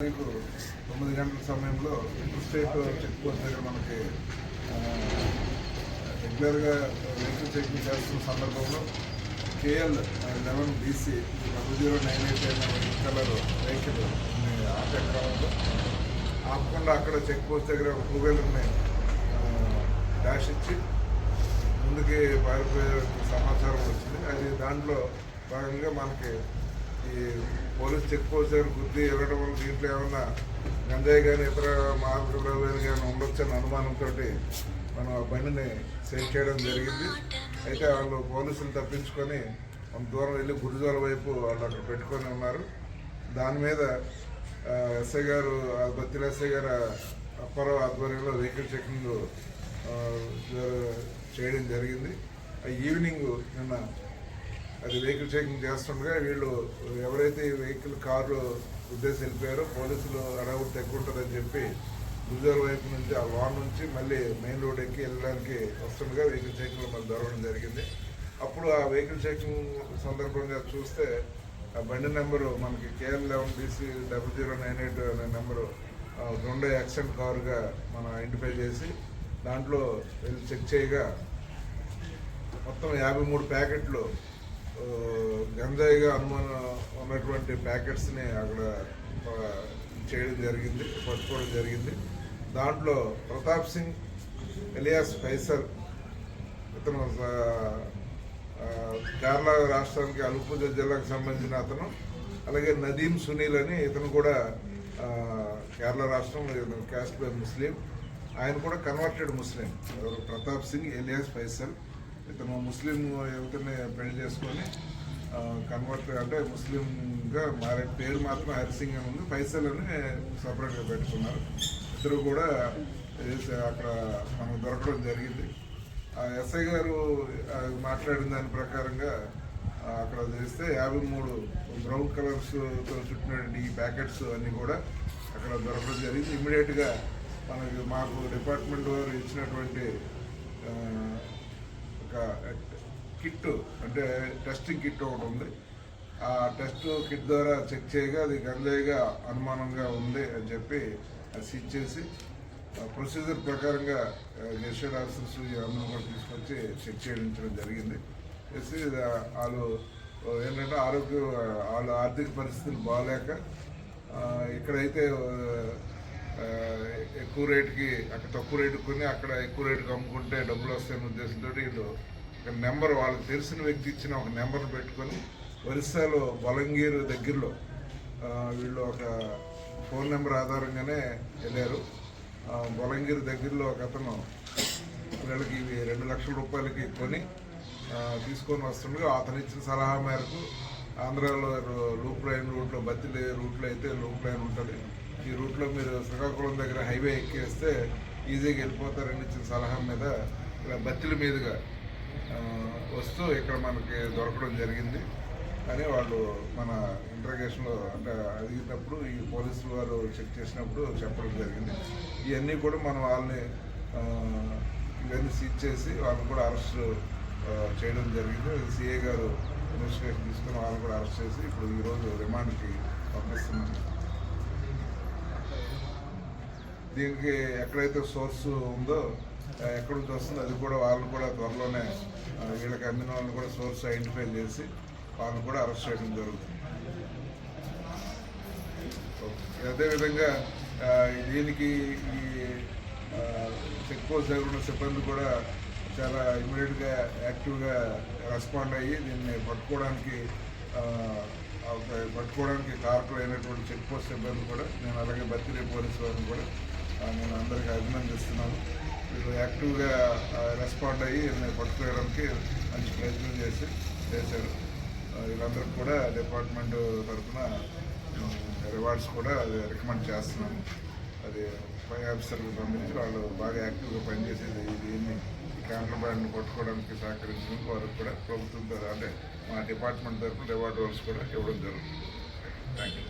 తారీఖు తొమ్మిది గంటల సమయంలో ఇంటర్ స్టేట్ చెక్ పోస్ట్ దగ్గర మనకి రెగ్యులర్గా వెహికల్ చెకింగ్ చేస్తున్న సందర్భంలో KL eleven BC double zero nine eight అయిన కలర్ వెహికల్ ఆపే క్రమంలో ఆపకుండా అక్కడ చెక్ పోస్ట్ దగ్గర ఒక టూ వీలర్ని డాష్ ఇచ్చి ముందుకి పారిపోయే సమాచారం వచ్చింది. అది దాంట్లో భాగంగా మనకి పోలీస్ చెక్ పోస్ట్ దగ్గర గుర్తి వెళ్ళడం వల్ల దీంట్లో ఏమన్నా గంజాయి కానీ ఇతర మాదక ద్రవ్యాలు కానీ ఉండొచ్చని అనుమానంతో మనం ఆ బండిని సేవ్ చేయడం జరిగింది. అయితే వాళ్ళు పోలీసులు తప్పించుకొని కొంత దూరం వెళ్ళి గురుజాల వైపు వాళ్ళు అక్కడ పెట్టుకొని ఉన్నారు. దాని మీద ఎస్ఐ గారు ఆ బత్తిల ఎస్ఐ గారు అప్పారావు ఆధ్వర్యంలో వెహికల్ చెకింగ్ చేయడం జరిగింది. ఈవినింగ్ నిన్న అది వెహికల్ చెకింగ్ చేస్తుండగా వీళ్ళు ఎవరైతే ఈ వెహికల్ కార్లు ఉద్దేశం వెళ్ళిపోయారో పోలీసులు అడవుడు తగ్గుంటుందని చెప్పి గుజరాత్ వైపు నుంచి ఆ వాన్ నుంచి మళ్ళీ మెయిన్ రోడ్ ఎక్కి వెళ్ళడానికి వస్తుండగా వెహికల్ చెకింగ్ మళ్ళీ దొరకడం జరిగింది. అప్పుడు ఆ వెహికల్ చెకింగ్ సందర్భంగా చూస్తే ఆ బండి నెంబరు మనకి KL eleven BC double zero nine eight అనే నెంబరు రెండో యాక్సిడెంట్ కారుగా మనం ఐడెంటిఫై చేసి దాంట్లో వెళ్ళి చెక్ చేయగా మొత్తం యాభై మూడు ప్యాకెట్లు గంజాయిగా అనుమానం ఉన్నటువంటి ప్యాకెట్స్ని అక్కడ చేయడం జరిగింది పట్టుకోవడం జరిగింది. దాంట్లో ప్రతాప్ సింగ్ ఎలియాస్ ఫైసల్ ఇతను కేరళ రాష్ట్రానికి అలుపుజ జిల్లాకు సంబంధించిన అతను అలాగే నదీం సునీల్ అని ఇతను కూడా కేరళ రాష్ట్రం ఇతను క్యాస్ట్ బై ముస్లిం. ఆయన కూడా కన్వర్టెడ్ ముస్లిం. ప్రతాప్ సింగ్ ఎలియాస్ ఫైసల్. ఇతను ముస్లిం యువతని పెళ్ళి చేసుకొని కన్వర్ట్ అంటే ముస్లింగా మారే పేరు మాత్రం హరిసింగ్ అని ఉంది. ఫైసల్ అని సపరేట్గా పెట్టుకున్నారు. ఇద్దరు కూడా అక్కడ మనకు దొరకడం జరిగింది. ఆ ఎస్ఐ గారు మాట్లాడిన దాని ప్రకారంగా అక్కడ చేస్తే యాభై మూడు బ్రౌన్ కలర్స్తో చుట్టినటువంటి ఈ ప్యాకెట్స్ అన్నీ కూడా అక్కడ దొరకడం జరిగింది. ఇమ్మీడియట్గా మనకి మాకు డిపార్ట్మెంట్ వారు ఇచ్చినటువంటి ఒక కిట్ అంటే టెస్టింగ్ కిట్ ఒకటి ఉంది. ఆ టెస్ట్ కిట్ ద్వారా చెక్ చేయగా అది గంజాయిగా అనుమానంగా ఉంది అని చెప్పి అది సీజ్ చేసి ప్రొసీజర్ ప్రకారంగా గెస్టెడ్ ఆఫీసర్స్ అందరూ కూడా తీసుకొచ్చి చెక్ చేయించడం జరిగింది. చేసి వాళ్ళు ఏంటంటే ఆరోగ్య వాళ్ళ ఆర్థిక పరిస్థితులు బాగాలేక ఇక్కడైతే ఎక్కువ రేటుకి అక్కడ తక్కువ రేటు కొని అక్కడ ఎక్కువ రేటుకి అమ్ముకుంటే డబ్బులు వస్తాయనే ఉద్దేశంతో వీళ్ళు ఒక నెంబర్ వాళ్ళకి తెలిసిన వ్యక్తి ఇచ్చిన ఒక నెంబర్ పెట్టుకొని ఒరిస్సాలో బలంగీర్ దగ్గరలో వీళ్ళు ఒక ఫోన్ నెంబర్ ఆధారంగానే వెళ్ళారు. బలంగీర్ దగ్గరలో ఒక అతను వీళ్ళకి ఇవి రెండు లక్షల రూపాయలకి కొని తీసుకొని వస్తుండగా అతను ఇచ్చిన సలహా మేరకు ఆంధ్రాలో లూప్ లైన్ రూట్లో బత్తిలి రూట్లో అయితే లూప్ లైన్ ఉంటుంది. ఈ రూట్లో మీరు శ్రీకాకుళం దగ్గర హైవే ఎక్కేస్తే ఈజీగా వెళ్ళిపోతారని ఇచ్చిన సలహా మీద ఇలా బత్తిల మీదుగా వస్తూ ఇక్కడ మనకి దొరకడం జరిగింది. అని వాళ్ళు మన ఇంటర్గేషన్లో అంటే అడిగినప్పుడు ఈ పోలీసులు వారు చెక్ చేసినప్పుడు చెప్పడం జరిగింది. ఇవన్నీ కూడా మనం వాళ్ళని ఇవన్నీ సీజ్ చేసి వాళ్ళని కూడా అరెస్ట్ చేయడం జరిగింది. సిఏ గారు ఇన్వెస్టిగేషన్ తీసుకుని వాళ్ళని కూడా అరెస్ట్ చేసి ఇప్పుడు ఈరోజు రిమాండ్కి పంపిస్తున్నాం. దీనికి ఎక్కడైతే సోర్స్ ఉందో ఎక్కడ ఎక్కడి నుంచి వస్తుందో అది కూడా వాళ్ళని కూడా త్వరలోనే వీళ్ళకి అమ్మిన వాళ్ళని కూడా సోర్స్ ఐడెంటిఫై చేసి వాళ్ళని కూడా అరెస్ట్ చేయడం జరుగుతుంది. అదేవిధంగా దీనికి ఈ చెక్ పోస్ట్ దగ్గర ఉన్న సిబ్బంది కూడా చాలా ఇమీడియట్గా యాక్టివ్గా రెస్పాండ్ అయ్యి దీన్ని పట్టుకోవడానికి పట్టుకోవడానికి కారకులైనటువంటి చెక్ పోస్ట్ సిబ్బంది కూడా నేను అలాగే బత్తిరే పోలీసు వారిని కూడా నేను అందరికీ అభినందిస్తున్నాను. వీళ్ళు యాక్టివ్గా రెస్పాండ్ అయ్యి దీన్ని పట్టుకోవడానికి మంచి ప్రయత్నం చేసి చేశారు. వీళ్ళందరికీ కూడా డిపార్ట్మెంట్ తరఫున రివార్డ్స్ కూడా రికమెండ్ చేస్తున్నాము అది పై ఆఫీసర్కి పంపించి వాళ్ళు బాగా యాక్టివ్గా పనిచేసేది దీన్ని క్యాంటర్ బ్యాండ్ని పట్టుకోవడానికి సహకరించినందుకు వారికి కూడా ప్రభుత్వం అంటే మా డిపార్ట్మెంట్ తరఫున రివార్డ్ వర్క్స్ కూడా ఇవ్వడం జరుగుతుంది. Thank you